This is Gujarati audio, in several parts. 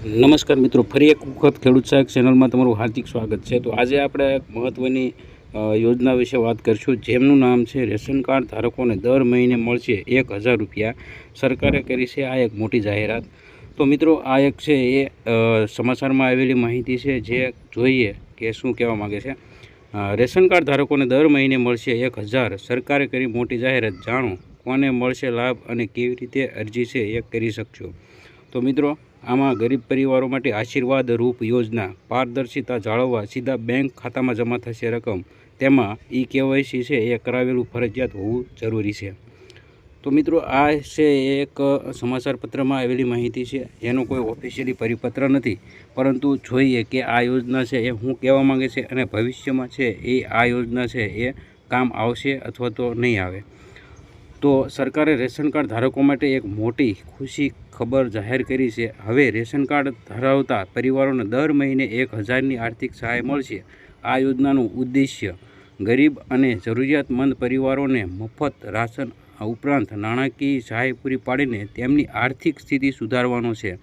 નમસ્કાર મિત્રો, ફરી એક વખત ખેડૂત સહાયક ચેનલમાં તમારું હાર્દિક સ્વાગત છે. તો આજે આપણે મહત્ત્વની યોજના વિશે વાત કરીશું. જેમનું નામ છે રેશન કાર્ડ ધારકોને દર મહિને મળશે એક હજાર રૂપિયા. સરકારે કરી છે આ એક મોટી જાહેરાત. તો મિત્રો, આ એક છે એ સમાચારમાં આવેલી માહિતી છે જે જોઈએ કે શું કહેવા માગે છે. રેશન કાર્ડ ધારકોને દર મહિને મળશે એક હજાર. સરકારે કરી મોટી જાહેરાત. જાણો કોને મળશે લાભ અને કેવી રીતે અરજી છે એ કરી શકશો. તો મિત્રો આમાં ગરીબ પરિવારો માટે આશીર્વાદ રૂપ યોજના, પારદર્શિતા જાળવવા, સીધા બેંક ખાતામાં જમા થશે રકમ. તેમાં ઈ કેવાયસી છે, એ કરાવેલું ફરજિયાત હોવું જરૂરી છે. તો મિત્રો, આ છે એક સમાચાર પત્રમાં આવેલી માહિતી છે. એનો કોઈ ઓફિશિયલી પરિપત્ર નથી. પરંતુ જોઈએ કે આ યોજના છે એ શું કહેવા માંગે છે અને ભવિષ્યમાં છે એ આ યોજના છે એ કામ આવશે અથવા તો નહીં આવે. તો સરકારે રેશન કાર્ડ ધારકો માટે એક મોટી ખુશી ખબર જાહેર કરી છે. હવે રેશન કાર્ડ ધરાવતા પરિવારોને દર મહિને એક હજારની આર્થિક સહાય મળશે. આ યોજનાનું ઉદ્દેશ્ય ગરીબ અને જરૂરિયાતમંદ પરિવારોને મફત રાશન ઉપરાંત નાણાકીય સહાય પૂરી પાડીને તેમની આર્થિક સ્થિતિ સુધારવાનો છે.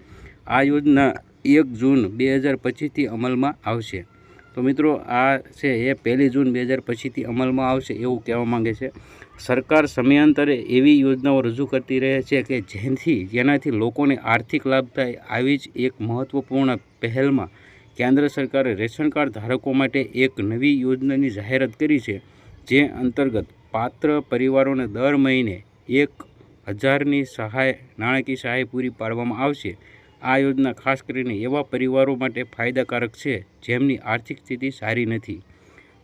આ યોજના એક જૂન બે હજાર પચીસથી અમલમાં આવશે. તો મિત્રો, આ છે એ પહેલી જૂન બે હજાર પછીથી અમલમાં આવશે એવું કહેવા માંગે છે. સરકાર સમયાંતરે એવી યોજનાઓ રજૂ કરતી રહે છે કે જેથી જેનાથી લોકોને આર્થિક લાભ થાય. આવી જ એક મહત્ત્વપૂર્ણ પહેલમાં કેન્દ્ર સરકારે રેશન કાર્ડ ધારકો માટે એક નવી યોજનાની જાહેરાત કરી છે, જે અંતર્ગત પાત્ર પરિવારોને દર મહિને એક હજારની સહાય, નાણાકીય સહાય પૂરી પાડવામાં આવશે. આ યોજના ખાસ કરીને એવા પરિવારો માટે ફાયદાકારક છે, જેમની આર્થિક સ્થિતિ સારી નથી.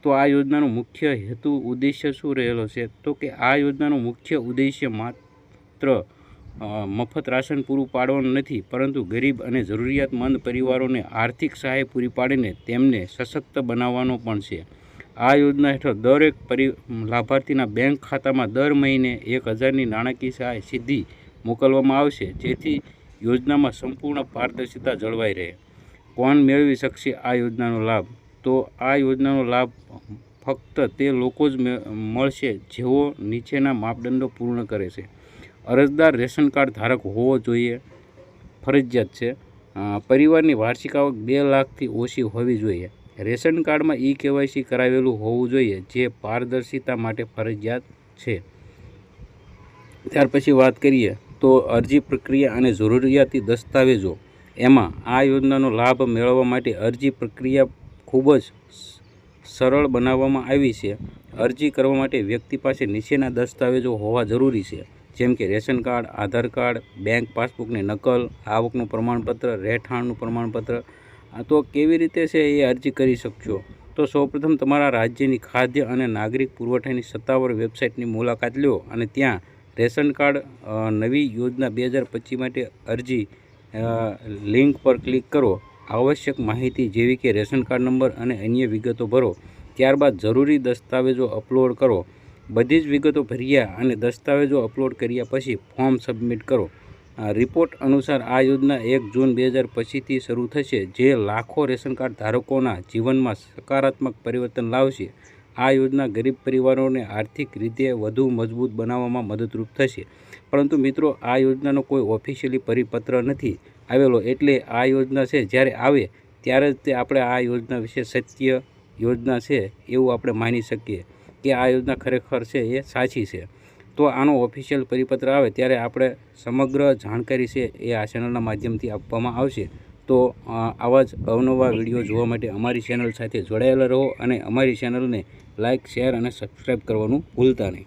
તો આ યોજનાનો મુખ્ય હેતુ, ઉદ્દેશ્ય શું રહેલો છે? તો કે આ યોજનાનો મુખ્ય ઉદ્દેશ્ય માત્ર મફત રાશન પૂરું પાડવાનું નથી, પરંતુ ગરીબ અને જરૂરિયાતમંદ પરિવારોને આર્થિક સહાય પૂરી પાડીને તેમને સશક્ત બનાવવાનો પણ છે. આ યોજના હેઠળ દરેક પરિ, લાભાર્થીના બેંક ખાતામાં દર મહિને એક હજારની નાણાકીય સહાય સીધી મોકલવામાં આવશે, જેથી યોજનામાં સંપૂર્ણ પારદર્શિતા જળવાઈ રહે. કોણ મેળવી શકશે આ યોજનાનો લાભ? તો આ યોજનાનો લાભ ફક્ત તે લોકો જ મળશે જેઓ નીચેના માપદંડો પૂર્ણ કરે છે. અરજદાર રેશન કાર્ડ ધારક હોવો જોઈએ. ફરજિયાત છે. પરિવારની વાર્ષિક આવક બે લાખથી ઓછી હોવી જોઈએ. રેશન કાર્ડમાં ઈ કેવાયસી કરાવેલું હોવું જોઈએ જે પારદર્શિતા માટે ફરજિયાત છે. ત્યાર પછી વાત કરીએ તો અરજી પ્રક્રિયા અને જરૂરિયાતી દસ્તાવેજો. એમાં આ યોજનાનો લાભ મેળવવા માટે અરજી પ્રક્રિયા ખૂબ જ સરળ બનાવવામાં આવી છે. અરજી કરવા માટે વ્યક્તિ પાસે નીચેના દસ્તાવેજો હોવા જરૂરી છે, જેમ કે ration card, Aadhaar card, bank પાસબુકની નકલ, આવકનું પ્રમાણપત્ર, રહેઠાણનું પ્રમાણપત્ર. તો કેવી રીતે છે એ અરજી કરી શકશો? તો સૌપ્રથમ તમારા રાજ્યની ખાદ્ય અને નાગરિક પુરવઠાની સત્તાવાર વેબસાઇટની મુલાકાત લો અને ત્યાં રેશન કાર્ડ નવી યોજના બે હજાર પચીસ માટે અરજી લિંક પર ક્લિક કરો. આવશ્યક માહિતી જેવી કે રેશન કાર્ડ નંબર અને અન્ય વિગતો ભરો. ત્યારબાદ જરૂરી દસ્તાવેજો અપલોડ કરો. બધી જ વિગતો ભર્યા અને દસ્તાવેજો અપલોડ કર્યા પછી ફોર્મ સબમિટ કરો. રિપોર્ટ અનુસાર આ યોજના એક જૂન બે હજાર પછીથી શરૂ થશે, જે લાખો રેશન કાર્ડ ધારકોના જીવનમાં સકારાત્મક પરિવર્તન લાવશે. આ યોજના ગરીબ પરિવારોને આર્થિક રીતે વધુ મજબૂત બનાવવામાં મદદરૂપ થશે. પરંતુ મિત્રો, આ યોજનાનો કોઈ ઓફિશિયલી પરિપત્ર નથી. આવેલો એટલે આ યોજના છે, જ્યારે આવે ત્યારે જ તે આપણે આ યોજના વિશે સત્ય યોજના છે એવું આપણે માની શકીએ કે આ યોજના ખરેખર છે, એ સાચી છે. તો આનો ઓફિશિયલ પરિપત્ર આવે ત્યારે આપણે સમગ્ર જાણકારી છે એ આ ચેનલના માધ્યમથી આપવામાં આવશે. તો આવા જ અવનવા વીડિયો જોવા માટે અમારી ચેનલ સાથે જોડાયેલા રહો અને અમારી ચેનલને લાઇક શેર અને સબસ્ક્રાઈબ કરવાનું ભૂલતા નહીં.